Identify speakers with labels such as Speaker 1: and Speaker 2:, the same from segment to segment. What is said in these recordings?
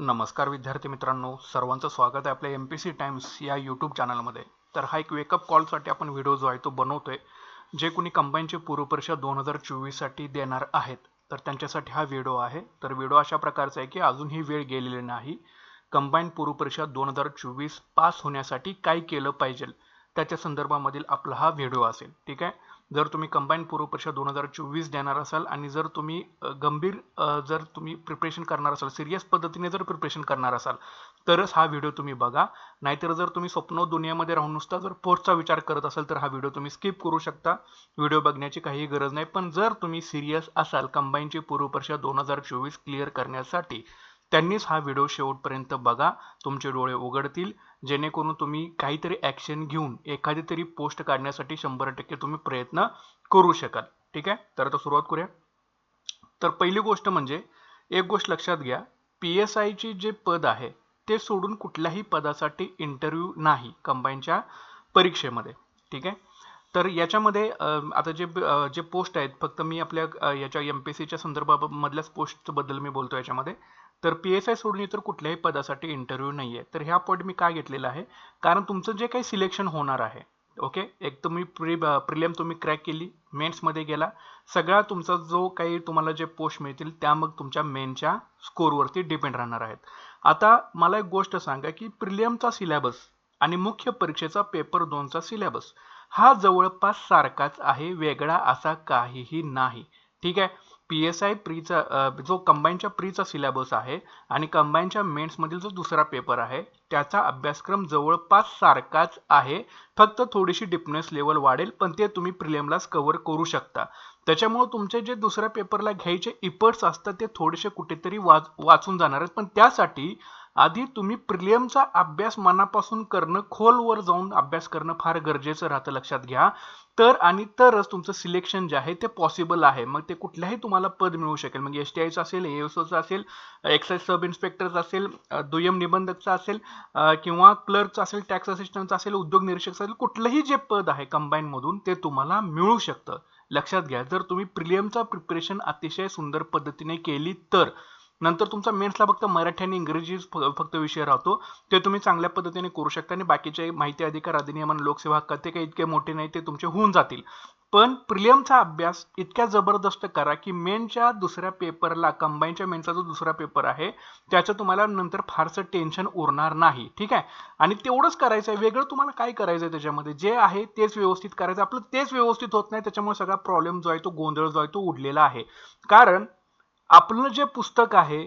Speaker 1: नमस्कार विद्यार्थी मित्रांनो सर्वांचं स्वागत आहे आपल्या एम पी सी टाइम्स या यूट्यूब चॅनलमध्ये तर हा एक वेकअप कॉलसाठी आपण व्हिडिओ जो आहे तो बनवतोय जे कोणी कंबाईनचे पूर्वपरीक्षा दोन हजार चोवीससाठी देणार आहेत. तर त्यांच्यासाठी हा व्हिडिओ आहे. तर व्हिडिओ अशा प्रकारचा आहे की अजूनही वेळ गेलेली नाही. कंबाईन पूर्वपरीक्षा दोन हजार चोवीस पास होण्यासाठी काय केलं पाहिजे त्याच्या संदर्भामधील आपला हा व्हिडिओ असेल. ठीक आहे? जर तुम्ही कंबाईन पूर्वपरीक्षा दोन हजार चोवीस देणार असाल आणि जर तुम्ही गंभीर जर तुम्ही प्रिपरेशन करणार असाल सिरियस पद्धतीने जर प्रिपरेशन करणार असाल तरच हा व्हिडिओ तुम्ही बघा. नाहीतर जर तुम्ही स्वप्न दुनियामध्ये राहून नुसता जर पोस्टचा विचार करत असाल तर हा व्हिडिओ तुम्ही स्किप करू शकता. व्हिडिओ बघण्याची काही गरज नाही. पण जर तुम्ही सिरियस असाल कंबाईनची पूर्वपरीक्षा दोन हजार चोवीस क्लिअर करण्यासाठी त्यांनीच हा व्हिडिओ शेवटपर्यंत बघा. तुमचे डोळे उघडतील. जेणेकरून तुम्ही काहीतरी ॲक्शन घेऊन एखादी तरी पोस्ट काढण्यासाठी शंभर टक्के तुम्ही प्रयत्न करू शकाल. ठीक आहे? तर आता सुरुवात करूया. तर पहिली गोष्ट म्हणजे एक गोष्ट लक्षात घ्या. पी एस आयचे जे पद आहे ते सोडून कुठल्याही पदासाठी इंटरव्ह्यू नाही कंबाईनच्या परीक्षेमध्ये. ठीक आहे? तर याच्यामध्ये आता जे जे पोस्ट आहेत फक्त मी आपल्या याच्या एम पी सीच्या संदर्भामधल्याच पोस्टबद्दल मी बोलतो याच्यामध्ये. तर पी एस आय सोडून इतर कुठल्याही पदासाठी इंटरव्ह्यू नाही आहे तर ह्या पॉईंट मी का घेतलेला आहे? कारण तुमचं जे काही सिलेक्शन होणार आहे ओके एक तुम्ही प्री प्रिलियम तुम्ही क्रॅक केली मेन्समध्ये गेला सगळा तुमचा जो काही तुम्हाला जे पोस्ट मिळतील त्या मग तुमच्या मेनच्या स्कोरवरती डिपेंड राहणार आहेत. आता मला एक गोष्ट सांगा की प्रिलियमचा सिलेबस आणि मुख्य परीक्षेचा पेपर दोनचा सिलेबस हा जवळपास सारखाच आहे वेगळा असा काहीही नाही. ठीक आहे? पी एस आय प्रीचा जो कंबाईनच्या प्रीचा सिलेबस आहे आणि कंबाईनच्या मेन्समधील जो दुसरा पेपर आहे त्याचा अभ्यासक्रम जवळपास सारखाच आहे. फक्त थोडीशी डिपनेस लेवल वाढेल पण ते तुम्ही प्रिलियमलाच कव्हर करू शकता. त्याच्यामुळे तुमचे जे दुसऱ्या पेपरला घ्यायचे इपर्ट्स असतात ते थोडेसे कुठेतरी वाच वाचून जाणार आहेत. पण त्यासाठी आधी तुम्ही प्रिलियमचा अभ्यास मनापासून करणं खोलवर जाऊन अभ्यास करणं फार गरजेचं राहतं लक्षात घ्या. तर आणि तरच तुमचं सिलेक्शन जे आहे ते पॉसिबल आहे. मग ते कुठल्याही तुम्हाला पद मिळू शकेल. मग एस टी आयचं असेल एसओचं असेल एक्साईज सब इन्स्पेक्टरचं असेल दुय्यम निबंधकचं असेल किंवा क्लर्कचं असेल टॅक्स असिस्टंटचं असेल उद्योग निरीक्षकचं असेल कुठलंही जे पद आहे कंबाईनमधून ते तुम्हाला मिळू शकतं. लक्षात घ्या. जर तुम्ही प्रिलियमचा प्रिपरेशन अतिशय सुंदर पद्धतीने केली तर नंतर तुमचा मेन्सला फक्त मराठी आणि इंग्रजी फ- फक्त विषय राहतो. ते तुम्ही चांगल्या पद्धतीने करू शकता आणि बाकीचे माहिती अधिकार अधिनियम आणि लोकसेवा हक्क ते काही इतके मोठे नाही ते तुमचे होऊन जातील. पण प्रिलियमचा अभ्यास इतक्या जबरदस्त करा की मेनच्या दुसऱ्या पेपरला कंबाईनच्या मेनचा जो दुसरा पेपर आहे त्याचं तुम्हाला नंतर फारसं टेन्शन उरणार नाही. ठीक आहे? आणि तेवढंच करायचं आहे वेगळं तुम्हाला काय करायचं आहे त्याच्यामध्ये? जे आहे तेच व्यवस्थित करायचं. आपलं तेच व्यवस्थित होत नाही त्याच्यामुळे सगळा प्रॉब्लेम जो आहे तो गोंधळ जो आहे तो उडलेला आहे. कारण आपलं जे पुस्तक आहे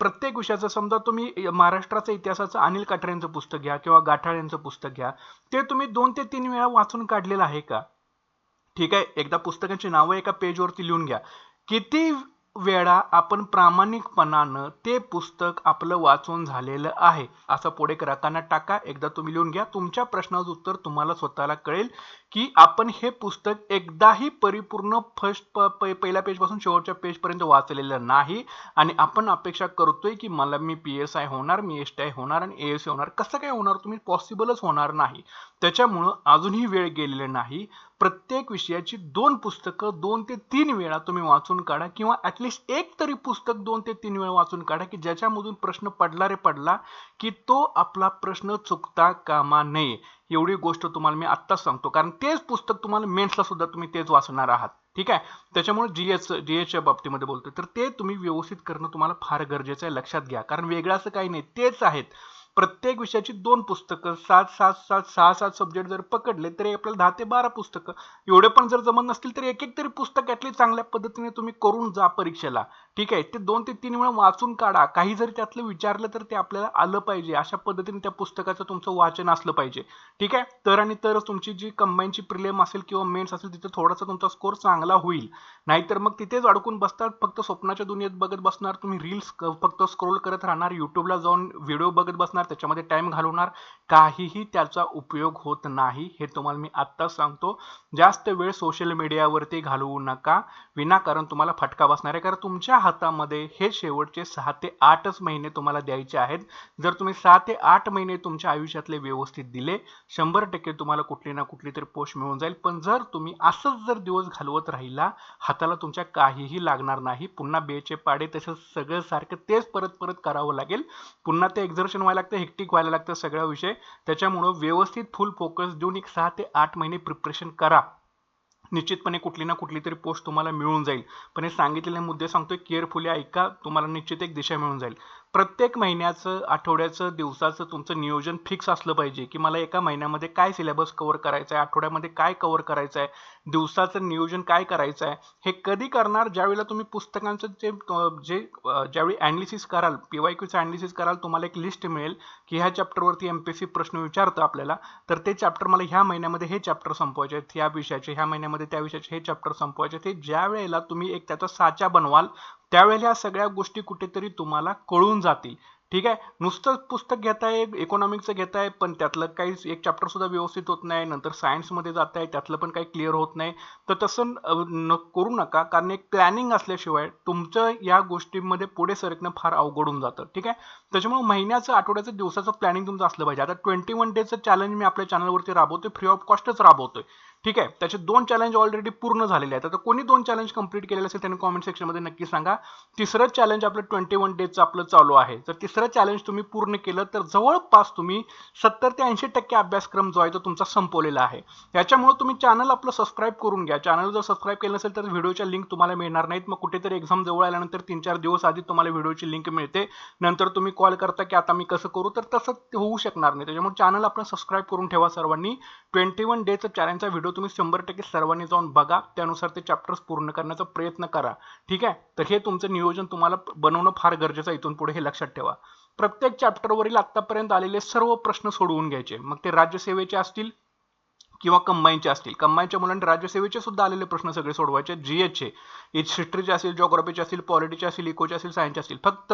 Speaker 1: प्रत्येक विषयाचं समजा तुम्ही महाराष्ट्राचं इतिहासाचं अनिल काटरे पुस्तक घ्या किंवा गाठाळ यांचं पुस्तक घ्या ते तुम्ही दोन ते तीन वेळा वाचून काढलेलं आहे का? ठीक आहे एकदा पुस्तकांची नावं एका पेजवरती लिहून घ्या. किती वेळा आपण प्रामाणिकपणानं ते पुस्तक आपलं वाचून झालेलं आहे. असं पुढे रकाना टाका. एकदा तुम्ही लिहून घ्या. तुमच्या प्रश्नाचं उत्तर तुम्हाला स्वतःला कळेल की आपण हे पुस्तक एकदाही परिपूर्ण फर्स्ट प पहिल्या पेजपासून शेवटच्या पेजपर्यंत वाचलेलं नाही. आणि आपण अपेक्षा करतोय की मला मी पी एस आय होणार मी एस टी आय होणार आणि ए एस होणार. कसं काय होणार? तुम्ही पॉसिबलच होणार नाही. त्याच्यामुळं अजूनही वेळ गेलेला नाही. प्रत्येक विषयाची दोन पुस्तकं दोन ते तीन वेळा तुम्ही वाचून काढा किंवा ॲटलिस्ट एक तरी पुस्तक दोन ते तीन वेळा वाचून काढा की ज्याच्यामधून प्रश्न पडला रे पडला की तो आपला प्रश्न चुकता कामा नये. एवढी गोष्ट तुम्हाला मी आत्ताच सांगतो. कारण तेच पुस्तक तुम्हाला मेन्सला सुद्धा तुम्ही तेच वाचणार आहात. ठीक आहे? त्याच्यामुळे जी एच जी एचच्या बाबतीमध्ये बोलतो तर ते तुम्ही व्यवस्थित करणं तुम्हाला फार गरजेचं आहे. लक्षात घ्या. कारण वेगळं असं काही नाही. तेच आहेत. प्रत्येक विषयाची दोन पुस्तकं सात सात सात सहा सात सब्जेक्ट जर पकडले तरी आपल्याला दहा ते बारा पुस्तकं. एवढे पण जर जमत नसतील तर एक एक तरी पुस्तक ॲटली चांगल्या पद्धतीने तुम्ही करून जा परीक्षेला. ठीक आहे? ते दोन ते तीन वेळा वाचून काढा. काही जरी त्यातलं विचारलं तर ते आपल्याला आलं पाहिजे. अशा पद्धतीने त्या पुस्तकाचं तुमचं वाचन असलं पाहिजे. ठीक आहे? तर आणि तरच तुमची जी कंबाईनची प्रिलियम असेल किंवा मेन्स असेल तिथे थोडासा तुमचा स्कोर चांगला होईल. नाहीतर मग तिथेच अडकून बसतात. फक्त स्वप्नाच्या दुनियेत बघत बसणार तुम्ही रील्स फक्त स्क्रोल करत राहणार युट्यूबला जाऊन व्हिडिओ बघत बसणार त्याच्यामध्ये टाइम घालवणार काहीही त्याचा उपयोग होत नाही हे तुम्हाला मी आत्ताच सांगतो. जास्त वेळ सोशल मीडियावरती घालवू नका विनाकारण तुम्हाला फटका बसणार आहे. कारण तुमच्या हातामध्ये हे शेवटचे सहा ते आठच महिने तुम्हाला द्यायचे आहेत. जर तुम्ही सहा ते आठ महिने तुमच्या आयुष्यातले व्यवस्थित दिले शंभर टक्के तुम्हाला कुठली ना कुठली तरी पोस्ट मिळून जाईल. पण जर तुम्ही असंच जर दिवस घालवत राहिला हाताला तुमच्या काहीही लागणार नाही. पुन्हा बेचे पाडे तसंच सगळं सारखं तेच परत परत करावं लागेल. पुन्हा ते एक्झर्शन व्हायला लागतं हेक्टिक व्हायला लागतं सगळा विषय. त्याच्यामुळं व्यवस्थित फुल फोकस देऊन एक सहा ते आठ महिने प्रिपरेशन करा. निश्चितपणे कुठली ना कुठली तरी पोस्ट तुम्हाला मिळून जाईल. पण हे सांगितलेले मुद्दे सांगतोय केअरफुली ऐका तुम्हाला निश्चित एक दिशा मिळून जाईल. प्रत्येक महिन्याचं आठवड्याचं दिवसाचं तुमचं नियोजन फिक्स असलं पाहिजे की मला एका महिन्यामध्ये काय सिलेबस कव्हर करायचं आहे आठवड्यामध्ये काय कव्हर करायचं आहे दिवसाचं नियोजन काय करायचं आहे हे कधी करणार? ज्यावेळेला तुम्ही पुस्तकांचं जे जे ज्यावेळी ॲनालिसिस कराल पी वाय क्यूचं ॲनालिसिस कराल तुम्हाला एक लिस्ट मिळेल की ह्या चॅप्टरवरती एम पी सी प्रश्न विचारतं आपल्याला. तर ते चॅप्टर मला ह्या महिन्यामध्ये हे चॅप्टर संपवायचे आहेत ह्या विषयाचे ह्या महिन्यामध्ये त्या विषयाचे हे चॅप्टर संपवायचे ते ज्या वेळेला तुम्ही एक त्याचा साचा बनवाल त्यावेळेला ह्या सगळ्या गोष्टी कुठेतरी तुम्हाला कळून जातील. ठीक आहे? नुसतं पुस्तक घेताय इकॉनॉमिक्सचं घेताय पण त्यातलं काही एक चॅप्टर सुद्धा व्यवस्थित होत नाही नंतर सायन्समध्ये जात आहे त्यातलं पण काही क्लिअर होत नाही. तर तसं न करू नका कारण एक प्लॅनिंग असल्याशिवाय तुमचं या गोष्टीमध्ये पुढे सरकणं फार अवघड होऊन जातं. ठीक आहे? त्याच्यामुळे महिन्याचं आठवड्याचं दिवसाचं प्लॅनिंग तुमचं असलं पाहिजे. आता ट्वेंटी वन डेचं चॅलेंज मी आपल्या चॅनलवरती राबवतोय. Free of कॉस्टच राबवतोय. ठीक आहे? त्याचे दोन चॅलेंज ऑलरेडी पूर्ण झालेले आहेत. आता कोणी दोन चॅलेंज कंप्लीट केलेले असेल त्यांनी कॉमेंट सेक्शनमध्ये नक्की सांगा. तिसरं चॅलेंज आपलं ट्वेंटी वन डेजचं आपलं चालू आहे. जर तिसरं चॅलेंज तुम्ही पूर्ण केलं तर जवळपास तुम्ही सत्तर ते ऐंशी टक्के अभ्यासक्रम जो आहे तो तुमचा संपवलेला आहे. याच्यामुळे तुम्ही चॅनल आपलं सबस्क्राईब करून घ्या. चॅनल जर सबस्क्राईब केलं नसेल तर व्हिडिओच्या लिंक तुम्हाला मिळणार नाहीत. मग कुठेतरी एक्झाम जवळ आल्यानंतर तीन चार दिवस आधी तुम्हाला व्हिडिओची लिंक मिळते. नंतर तुम्ही कॉल करता की आता मी कसं करू? तर तसं होऊ शकणार नाही. त्याच्यामुळे चॅनल आपलं सबस्क्राईब करून ठेवा सर्वांनी. ट्वेंटी वन डेचं चॅलेंजचा व्हिडिओ तुम्ही शंभर टक्के सर्वांनी जाऊन बघा त्यानुसार ते चॅप्टर्स पूर्ण करण्याचा प्रयत्न करा. ठीक आहे? तर हे तुमचं नियोजन तुम्हाला बनवणं फार गरजेचं आहे. इथून पुढे हे लक्षात ठेवा. प्रत्येक चॅप्टरवरील आतापर्यंत आलेले सर्व प्रश्न सोडवून घ्यायचे. मग ते राज्यसेवेचे असतील किंवा कंबाईनचे असतील. कंबाईनच्या मुलांना राज्यसेवेचे सुद्धा आलेले प्रश्न सगळे सोडवायचे. जी एचचे हिस्ट्रीचे असतील जॉग्रॉफीचे असतील पॉलिटीचे असतील इकोचे असतील सायन्सचे असतील. फक्त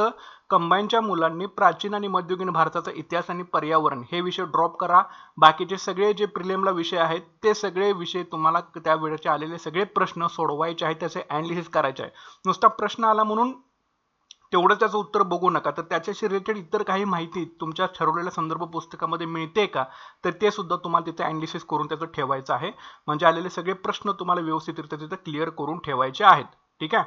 Speaker 1: कंबाईनच्या मुलांनी प्राचीन आणि मध्ययुगीन भारताचा इतिहास आणि पर्यावरण हे विषय ड्रॉप करा. बाकीचे सगळे जे प्रिलेमला विषय आहेत ते सगळे विषय तुम्हाला त्या वेळेचे आलेले सगळे प्रश्न सोडवायचे आहेत त्याचे अनालिसिस करायचे आहे. नुसता प्रश्न आला म्हणून तेवढं त्याचं उत्तर बघू नका. तर त्याच्याशी रिलेटेड इतर काही माहिती तुमच्या ठरवलेल्या संदर्भ पुस्तकामध्ये मिळते का? तर ते सुद्धा तुम्हाला तिथे अनालिसिस करून त्याचं ठेवायचं आहे. म्हणजे आलेले सगळे प्रश्न तुम्हाला व्यवस्थितरित्या तिथे क्लिअर करून ठेवायचे आहेत. ठीक आहे?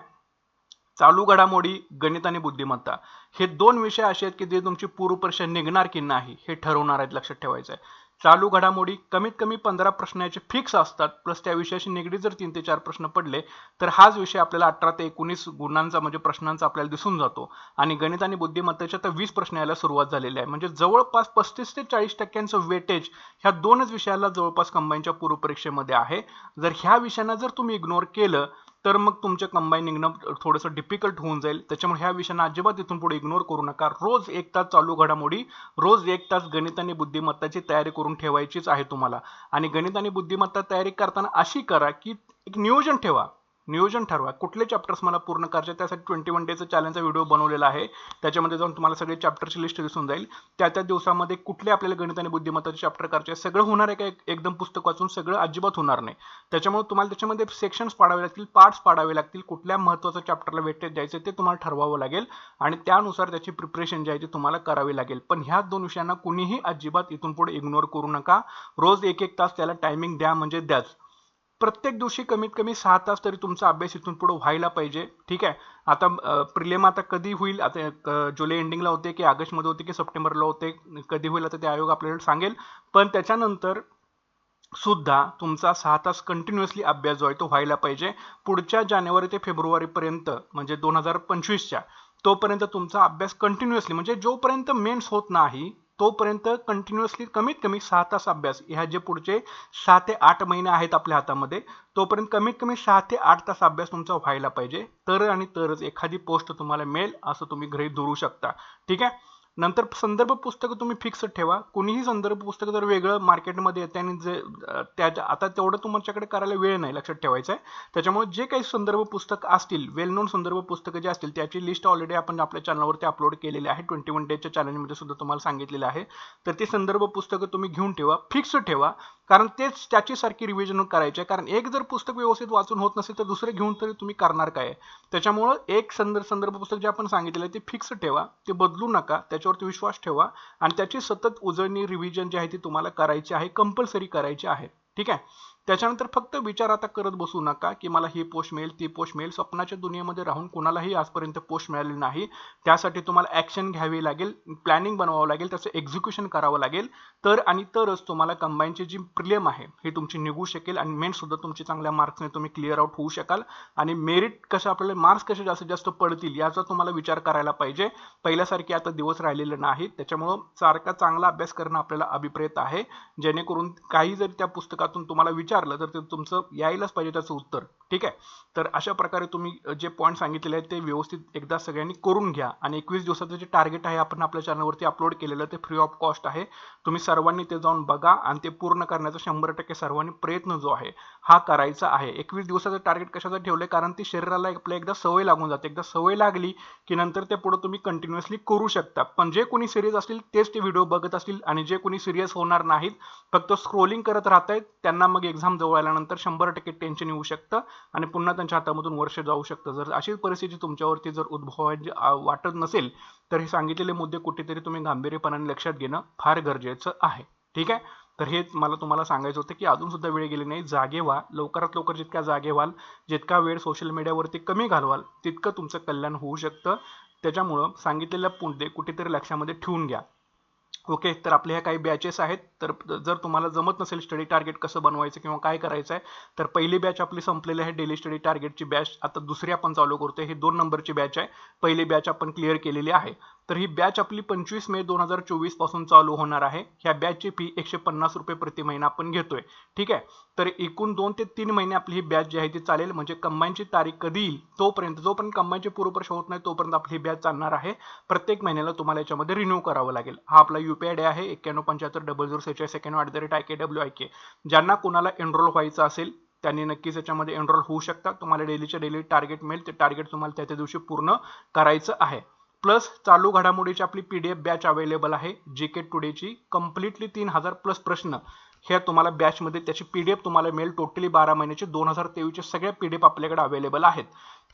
Speaker 1: चालू घडामोडी गणित आणि बुद्धिमत्ता. हे दोन विषय असे आहेत की जे तुमची पूर्वपरीक्षा निघणार की नाही हे ठरवणार आहेत लक्षात ठेवायचं आहे. चालू घडामोडी कमीत कमी पंधरा प्रश्नाचे फिक्स असतात प्लस त्या विषयाशी निगडीत जर तीन ते चार प्रश्न पडले तर हाच विषय आपल्याला अठरा ते एकोणीस गुणांचा म्हणजे प्रश्नांचा आपल्याला दिसून जातो. आणि गणित आणि बुद्धिमत्तेच्या तर वीस प्रश्न यायला सुरुवात झालेली आहे. म्हणजे जवळपास पस्तीस ते चाळीस टक्क्यांचं वेटेज ह्या दोनच विषयाला जवळपास कंबाईनच्या पूर्वपरीक्षेमध्ये आहे. जर ह्या विषयांना जर तुम्ही इग्नोर केलं तर मग तुमचं कंबाईन निघणं थोडंसं डिफिकल्ट होऊन जाईल. त्याच्यामुळे ह्या विषयांना अजिबात इथून पुढे इग्नोर करू नका. रोज एक तास चालू घडामोडी रोज एक तास गणित आणि बुद्धिमत्ताची तयारी करून ठेवायचीच आहे तुम्हाला. आणि गणित आणि बुद्धिमत्ता तयारी करताना अशी करा की एक नियोजन ठेवा. नियोजन ठरवा. कुठले चॅप्टर्स मला पूर्ण करायचे त्यासाठी ट्वेंटी वन डेचा चॅलेंजचा व्हिडिओ बनवलेला आहे. त्याच्यामध्ये जाऊन तुम्हाला सगळे चॅप्टरची लिस्ट दिसून जाईल. त्या त्या दिवसामध्ये कुठले आपल्याला गणित आणि बुद्धिमत्ताचे चॅप्टर करायचे सगळं होणार आहे का? एकदम पुस्तक वाचून सगळं अजिबात होणार नाही. त्याच्यामुळे तुम्हाला त्याच्यामध्ये सेक्शन्स पाडावे लागतील पार्ट्स पाडावे लागतील कुठल्या महत्त्वाच्या चॅप्टरला वेटेज द्यायचं ते तुम्हाला ठरवावं लागेल. आणि त्यानुसार त्याची प्रिपरेशन जी आहे ती तुम्हाला करावी लागेल. पण ह्या दोन विषयांना कुणीही अजिबात इथून पुढे इग्नोर करू नका. रोज एक एक तास त्याला टायमिंग द्या म्हणजे द्याच. प्रत्येक दिवशी कमीत कमी सहा तास तरी तुमचा अभ्यास इथून पुढे व्हायला पाहिजे. ठीक आहे? आता प्रिलेम आता कधी होईल? आता जुलै एंडिंगला होते की ऑगस्टमध्ये होते की सप्टेंबरला होते? कधी होईल आता ते आयोग आपल्याला सांगेल. पण त्याच्यानंतर सुद्धा तुमचा सहा तास कंटिन्युअसली अभ्यास जो आहे तो व्हायला पाहिजे. पुढच्या जानेवारी ते फेब्रुवारीपर्यंत म्हणजे दोन हजार पंचवीसच्या तोपर्यंत तुमचा अभ्यास कंटिन्युअसली म्हणजे जोपर्यंत मेन्स होत नाही तोपर्यंत कंटिन्युअसली कमीत कमी सहा तास अभ्यास. ह्या जे पुढचे सहा ते आठ महिने आहेत आपल्या हातामध्ये तोपर्यंत कमीत कमी सहा ते आठ तास अभ्यास तुमचा व्हायला पाहिजे. तर आणि तरच एखादी पोस्ट तुम्हाला मिळेल असं तुम्ही गृहीत धरू शकता. ठीक आहे? नंतर संदर्भ पुस्तकं तुम्ही फिक्स ठेवा. कोणीही संदर्भ पुस्तकं जर वेगळं मार्केटमध्ये येते आणि जे त्या त्याच्या आता तेवढं तुमच्याकडे करायला वेळ नाही लक्षात ठेवायचं आहे त्याच्यामुळे जे काही संदर्भ पुस्तक असतील वेल नोन संदर्भ पुस्तकं जे असतील त्याची लिस्ट ऑलरेडी आपण आपल्या चॅनलवरती अपलोड केलेली आहे. ट्वेंटी वन डेच्या चॅनलमध्ये सुद्धा तुम्हाला सांगितलेलं आहे. तर ते संदर्भ पुस्तकं तुम्ही घेऊन ठेवा. फिक्स ठेवा. कारण तेच त्याची सारखी रिव्हिजन करायची आहे. कारण एक जर पुस्तक व्यवस्थित वाचून होत नसेल तर दुसरं घेऊन तरी तुम्ही करणार काय? त्याच्यामुळं एक संदर्भ संदर्भ पुस्तक जे आपण सांगितलेलं आहे ते फिक्स ठेवा ते बदलू नका त्याच्यावरती विश्वास ठेवा आणि त्याची सतत उजळणी रिव्हिजन जी आहे ती तुम्हाला करायची आहे कंपल्सरी करायची आहे. ठीक आहे? त्याच्यानंतर फक्त विचार आता करत बसू नका की मला ही पोस्ट मिळेल ती पोस्ट मिळेल. स्वप्नाच्या दुनियेमध्ये राहून कोणालाही आजपर्यंत पोस्ट मिळाली नाही. त्यासाठी तुम्हाला ॲक्शन घ्यावी लागेल प्लॅनिंग बनवावं लागेल त्याचं एक्झिक्युशन करावं लागेल. तर आणि तरच तुम्हाला कंबाईनची जी प्रिलियम आहे हे तुमची निघू शकेल आणि मेन सुद्धा तुमची चांगल्या मार्क्सने तुम्ही क्लिअर आउट होऊ शकाल. आणि मेरिट कसं आपल्याला मार्क्स कसे जास्तीत जास्त पडतील याचा तुम्हाला विचार करायला पाहिजे. पहिल्यासारखे आता दिवस राहिलेले नाहीत त्याच्यामुळं सारखा चांगला अभ्यास करणं आपल्याला अभिप्रेत आहे. जेणेकरून काही जरी त्या पुस्तकातून तुम्हाला विचार विचारलं तर ते तुमचं यायलाच पाहिजे त्याचं उत्तर. ठीक आहे? तर अशा प्रकारे तुम्ही जे पॉईंट सांगितलेले आहेत ते व्यवस्थित एकदा सगळ्यांनी करून घ्या. आणि एकवीस दिवसाचं जे टार्गेट आहे आपण आपल्या चॅनलवरती अपलोड केलेलं ते फ्री ऑफ कॉस्ट आहे. तुम्ही सर्वांनी ते जाऊन बघा आणि ते पूर्ण करण्याचा शंभर टक्के सर्वांनी प्रयत्न जो आहे हा करायचा आहे. एकवीस दिवसाचं टार्गेट कशाचं ठेवलंय? कारण ती शरीराला आपल्या एकदा सवय लागून जाते. एकदा सवय लागली की नंतर ते पुढे तुम्ही कंटिन्युअसली करू शकता. पण जे कोणी सिरियस असतील तेच ते व्हिडिओ बघत असतील. आणि जे कोणी सिरियस होणार नाहीत फक्त स्क्रोलिंग करत राहतायत त्यांना मग एक्झाम जवळ आल्यानंतर शंभर टक्के टेन्शन येऊ शकतं आणि पुन्हा त्यांच्या हातामधून वर्ष जाऊ शकतं. जर अशी परिस्थिती तुमच्यावरती जर उद्भवायची वाटत नसेल तर हे सांगितलेले मुद्दे कुठेतरी तुम्ही गांभीर्यपणाने लक्षात घेणं फार गरजेचं आहे. ठीक आहे? तर हे मला तुम्हाला सांगायचं होतं की अजून सुद्धा वेळ गेली नाही. जागे व्हा. लवकरात लवकर जितक्या जागे व्हाल जितका वेळ सोशल मीडियावरती कमी घालवाल तितकं तुमचं कल्याण होऊ शकतं. त्याच्यामुळं सांगितलेल्या मुद्दे कुठेतरी लक्षामध्ये ठेवून घ्या. ओके तर आपल्या ह्या काही बॅचेस आहेत. तर जर तुम्हाला जमत नसेल स्टडी टार्गेट कसं बनवायचं किंवा काय करायचं आहे तर पहिली बॅच आपली संपलेली आहे डेली स्टडी टार्गेटची बॅच आता दुसरी आपण चालू करतोय. हे दोन नंबरची बॅच आहे. पहिली बॅच आपण क्लिअर केलेली आहे. तर ही बॅच आपली पंचवीस मे दोन हजार चोवीसपासून चालू होणार आहे. ह्या बॅचची फी एकशे पन्नास रुपये प्रति महिना आपण घेतोय. ठीक आहे? तर एकूण दोन ते तीन महिने आपली ही बॅच जी आहे ती चालेल. म्हणजे कंबाईनची तारीख कधी येईल तोपर्यंत जोपर्यंत कंबाईनची पूर्वपरीक्षा होत नाही तोपर्यंत आपली ही बॅच चालणार आहे. प्रत्येक महिन्याला तुम्हाला याच्यामध्ये रिन्यू करावं लागेल. हा आपला युपीआय आय आहे. एक्क्याण्णव पंच्याहत्तर डबल झिरो सेहेचाळीस एक्क्याण्णव at the rate I K W I K ज्यांना कोणाला एनरोल व्हायचं असेल त्यांनी नक्कीच याच्यामध्ये एनरोल होऊ शकता. तुम्हाला डेलीच्या डेली टार्गेट मिळेल. ते टार्गेट तुम्हाला त्या त्या दिवशी पूर्ण करायचं आहे. प्लस चालू घडामोडीची आपली P D F batch available आहे. जे के टुडेची कम्प्लिटली तीन हजार प्लस प्रश्न ह्या तुम्हाला बॅचमध्ये त्याची पी डी एफ तुम्हाला मिळेल टोटली बारा महिन्याचे दोन हजार तेवीसचे सगळ्या पी डी एफ आपल्याकडे अवेलेबल आहेत.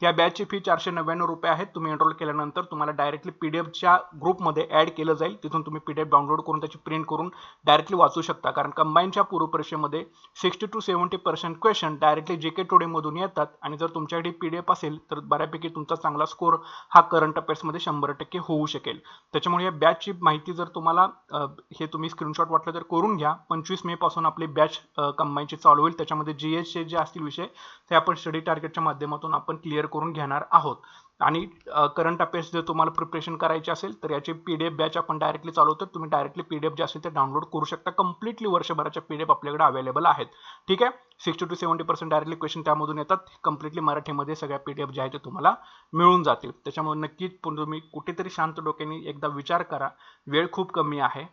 Speaker 1: या बॅचची फी चारशे नव्याण्णव रुपये आहेत. तुम्ही एनरोल केल्यानंतर तुम्हाला डायरेक्टली पी डी एफच्या ग्रुपमध्ये ॲड केलं जाईल. तिथून तुम्ही पी डी एफ डाउनलोड करून त्याची प्रिंट करून डायरेक्टली वाचू शकता. कारण कंबाईनच्या पूर्वपरीक्षेमध्ये sixty two seventy percent question directly G K टोडेमधून येतात. आणि जर तुमच्याकडे पी डी एफ असेल तर बऱ्यापैकी तुमचा चांगला स्कोर हा करंट अफेअर्समध्ये शंभर टक्के होऊ शकेल. त्याच्यामुळे या बॅचची माहिती जर तुम्हाला हे तुम्ही स्क्रीनशॉट वाटलं तर करून घ्या. पंचवीस मे पासून आपली बॅच कंबाईनची चालू होईल. त्याच्यामध्ये जी एसचे जे असतील विषय ते आपण स्टडी टार्गेटच्या माध्यमातून आपण क्लिअर करून घेणार आहोत. आणि करंट अफेअर्स जर तुम्हाला प्रिपरेशन करायची असेल तर याची पी डी एफ बॅच आपण डायरेक्टली चालवतो तुम्ही डायरेक्टली पी डी एफ जे असेल ते डाउनलोड करू शकता. कम्प्लिटली वर्षभराच्या पी डी एफ आपल्याकडे अवेलेबल आहेत. ठीक आहे? Sixty two seventy percent directly question त्यामधून येतात. कम्प्लिटली मराठीमध्ये सगळ्या पी डी एफ जे आहे ते तुम्हाला मिळून जातील. त्याच्यामुळे नक्कीच पण तुम्ही कुठेतरी शांत डोक्याने एकदा विचार करा. वेळ खूप कमी आहे.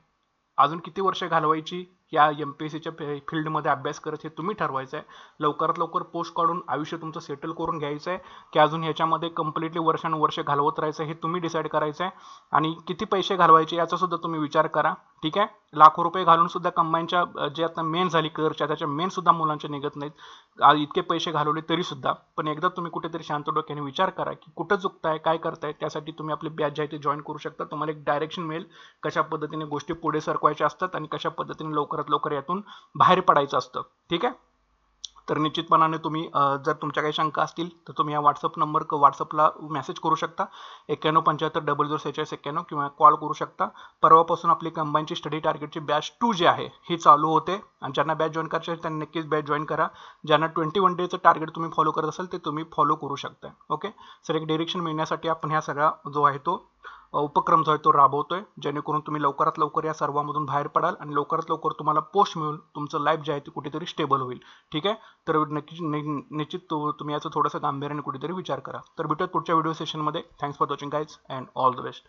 Speaker 1: अजून किती वर्ष घालवायची? या एम पी एस सीच्या फील्डमध्ये अभ्यास करत हे तुम्ही ठरवायचं आहे लवकरात लवकर पोस्ट काढून आयुष्य तुमचं सेटल करून घ्यायचं आहे की अजून ह्याच्यामध्ये कम्प्लिटली वर्षानुवर्ष घालवत राहायचं हे तुम्ही डिसाईड करायचं आहे आणि किती पैसे घालवायचे याचासुद्धा तुम्ही विचार करा. ठीक आहे? लाखो रुपये घालूनसुद्धा कंबाईनच्या जे आता मेन झाली करच्या त्याच्या मेनसुद्धा मुलांच्या निघत नाहीत. इतके पैसे घालवले तरीसुद्धा पण एकदा तुम्ही कुठेतरी शांत डोक्याने विचार करा की कुठं चुकताय काय करताय त्यासाठी तुम्ही आपली बॅच जे आहे ते जॉईन करू शकता. तुम्हाला एक डायरेक्शन मिळेल कशा पद्धतीने गोष्टी पुढे सरकवायच्या असतात आणि कशा पद्धतीने लवकर लवकरात लवकर यातून बाहेर पडायचं असतं. ठीक आहे? तर निश्चितपणाने तुम्ही जर तुमच्या काही शंका असतील तर तुम्ही या व्हॉट्सअप नंबर व्हॉट्सअपला मेसेज करू शकता. एक्क्याण्णव पंच्याहत्तर डबल झिरो सेहेचाळीस एक्क्याण्णव किंवा कॉल करू शकता. परवापासून आपली कंबाईनची स्टडी टार्गेटची बॅच टू जी आहे ही चालू होते. आणि ज्यांना बॅच जॉईन करायची आहे त्यांनी नक्कीच बॅच जॉईन करा. ज्यांना ट्वेंटी वन डेचं टार्गेट तुम्ही फॉलो करत असाल ते तुम्ही फॉलो करू शकता ओके सर एक डिरेक्शन मिळण्यासाठी आपण ह्या सगळा जो आहे तो उपक्रम जो आहे तो राबवतोय. जेणेकरून तुम्ही लवकरात लवकर या सर्वांमधून बाहेर पडाल आणि लवकरात लवकर तुम्हाला पोस्ट मिळून तुमचं लाईफ जे आहे ते कुठेतरी स्टेबल होईल. ठीक आहे? तर नक्की नि- निश्चित तुम्ही याचं थोडंसं गांभीर्याने कुठेतरी विचार करा. तर भेटूयात पुढच्या व्हिडिओ सेशनमध्ये thanks for watching guys and all the best